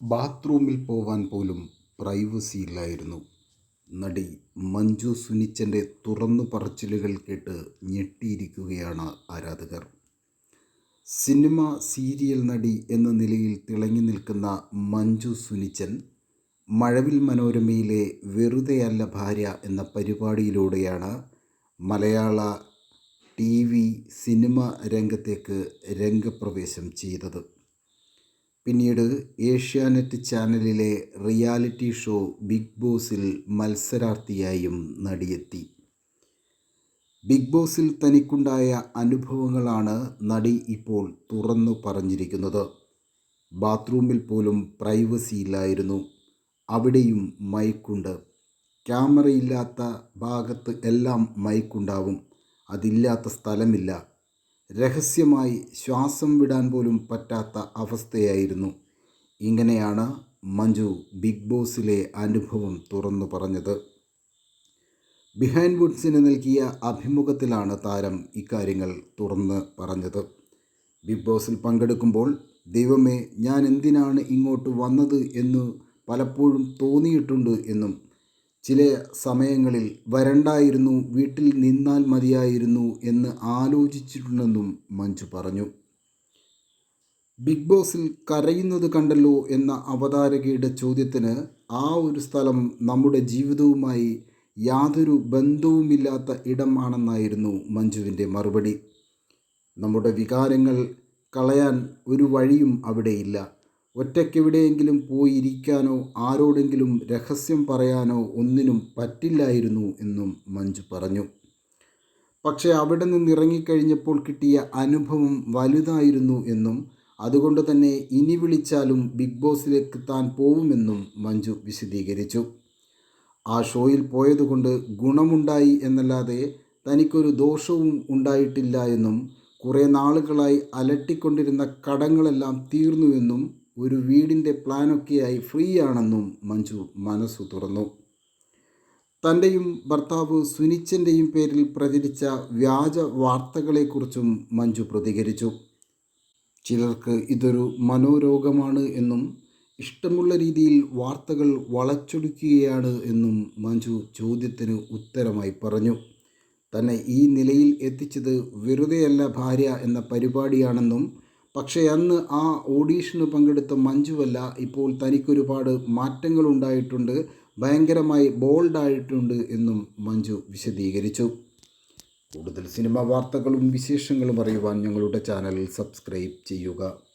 ബാത്റൂമിൽ പോവാൻ പോലും പ്രൈവസി ഇല്ലായിരുന്നു. നടി മഞ്ജു സുനിച്ചന്റെ തുറന്നു പറച്ചിലുകൾ കേട്ട് ഞെട്ടിയിരിക്കുകയാണ് ആരാധകർ. സിനിമ സീരിയൽ നടി എന്ന നിലയിൽ തിളങ്ങി നിൽക്കുന്ന മഞ്ജു സുനിച്ചൻ മഴവിൽ മനോരമയിലെ വെറുതെയല്ല ഭാര്യ എന്ന പരിപാടിയിലൂടെയാണ് മലയാള ടി വി സിനിമ രംഗത്തേക്ക് രംഗപ്രവേശം ചെയ്തത്. പിന്നീട് ഏഷ്യാനെറ്റ് ചാനലിലെ റിയാലിറ്റി ഷോ ബിഗ് ബോസിൽ മത്സരാർത്ഥിയായും നടിയെത്തി. ബിഗ് ബോസിൽ തനിക്കുണ്ടായ അനുഭവങ്ങളാണ് നടി ഇപ്പോൾ തുറന്നു പറഞ്ഞിരിക്കുന്നത്. ബാത്റൂമിൽ പോലും പ്രൈവസി ഇല്ലായിരുന്നു. അവിടെയും മൈക്കുണ്ട്. ക്യാമറയില്ലാത്ത ഭാഗത്ത് എല്ലാം മൈക്കുണ്ടാവും. അതില്ലാത്ത സ്ഥലമില്ല. രഹസ്യമായി ശ്വാസം വിടാൻ പോലും പറ്റാത്ത അവസ്ഥയായിരുന്നു. ഇങ്ങനെയാണ് മഞ്ജു ബിഗ് ബോസിലെ അനുഭവം തുറന്നു പറഞ്ഞത്. ബിഹൈൻഡ് വുഡ്സിന് നൽകിയ അഭിമുഖത്തിലാണ് താരം ഇക്കാര്യങ്ങൾ തുറന്ന് പറഞ്ഞത്. ബിഗ് ബോസിൽ പങ്കെടുക്കുമ്പോൾ ദൈവമേ ഞാൻ എന്തിനാണ് ഇങ്ങോട്ട് വന്നത് എന്ന് പലപ്പോഴും തോന്നിയിട്ടുണ്ട് എന്നും ചില സമയങ്ങളിൽ വരണ്ടായിരുന്നു വീട്ടിൽ നിന്നാൽ മതിയായിരുന്നു എന്ന് ആലോചിച്ചിട്ടുണ്ടെന്നും മഞ്ജു പറഞ്ഞു. ബിഗ് ബോസിൽ കരയുന്നത് കണ്ടല്ലോ എന്ന അവതാരകയുടെ ചോദ്യത്തിന് ആ ഒരു സ്ഥലം നമ്മുടെ ജീവിതവുമായി യാതൊരു ബന്ധവുമില്ലാത്ത ഇടമാണെന്നായിരുന്നു മഞ്ജുവിന്റെ മറുപടി. നമ്മുടെ വികാരങ്ങൾ കളയാൻ ഒരു വഴിയും അവിടെയില്ല. ഒറ്റയ്ക്കെവിടെയെങ്കിലും പോയിരിക്കാനോ ആരോടെങ്കിലും രഹസ്യം പറയാനോ ഒന്നിനും പറ്റില്ലായിരുന്നു എന്നും മഞ്ജു പറഞ്ഞു. പക്ഷേ അവിടെ നിന്ന് ഇറങ്ങിക്കഴിഞ്ഞപ്പോൾ കിട്ടിയ അനുഭവം വലുതായിരുന്നു എന്നും അതുകൊണ്ട് തന്നെ ഇനി വിളിച്ചാലും ബിഗ് ബോസിലേക്ക് താൻ പോവുമെന്നും മഞ്ജു വിശദീകരിച്ചു. ആ ഷോയിൽ പോയതുകൊണ്ട് ഗുണമുണ്ടായി എന്നല്ലാതെ തനിക്കൊരു ദോഷവും ഉണ്ടായിട്ടില്ല എന്നും കുറേ നാളുകളായി അലട്ടിക്കൊണ്ടിരുന്ന കടങ്ങളെല്ലാം തീർന്നുവെന്നും ഒരു വീടിന്റെ പ്ലാനൊക്കെയായി ഫ്രീ ആണെന്നും മഞ്ജു മനസ്സു തുറന്നു. തന്റെയും ഭർത്താവ് സുനിച്ചന്റെയും പേരിൽ പ്രചരിച്ച വ്യാജ വാർത്തകളെക്കുറിച്ചും മഞ്ജു പ്രതികരിച്ചു. ചിലർക്ക് ഇതൊരു മനോരോഗമാണ് എന്നും ഇഷ്ടമുള്ള രീതിയിൽ വാർത്തകൾ വളച്ചൊടിക്കുകയാണ് എന്നും മഞ്ജു ചോദ്യത്തിന് ഉത്തരമായി പറഞ്ഞു. തന്നെ ഈ നിലയിൽ എത്തിച്ചത് വെറുതെയല്ല ഭാര്യ എന്ന പരിപാടിയാണെന്നും പക്ഷേ അന്ന് ആ ഓഡീഷന് പങ്കെടുത്ത മഞ്ജുവല്ല ഇപ്പോൾ തനിക്കൊരുപാട് മാറ്റങ്ങളുണ്ടായിട്ടുണ്ട് ഭയങ്കരമായി ബോൾഡായിട്ടുണ്ട് എന്നും മഞ്ജു വിശദീകരിച്ചു. കൂടുതൽ സിനിമാ വാർത്തകളും വിശേഷങ്ങളും അറിയുവാൻ ഞങ്ങളുടെ ചാനൽ സബ്സ്ക്രൈബ് ചെയ്യുക.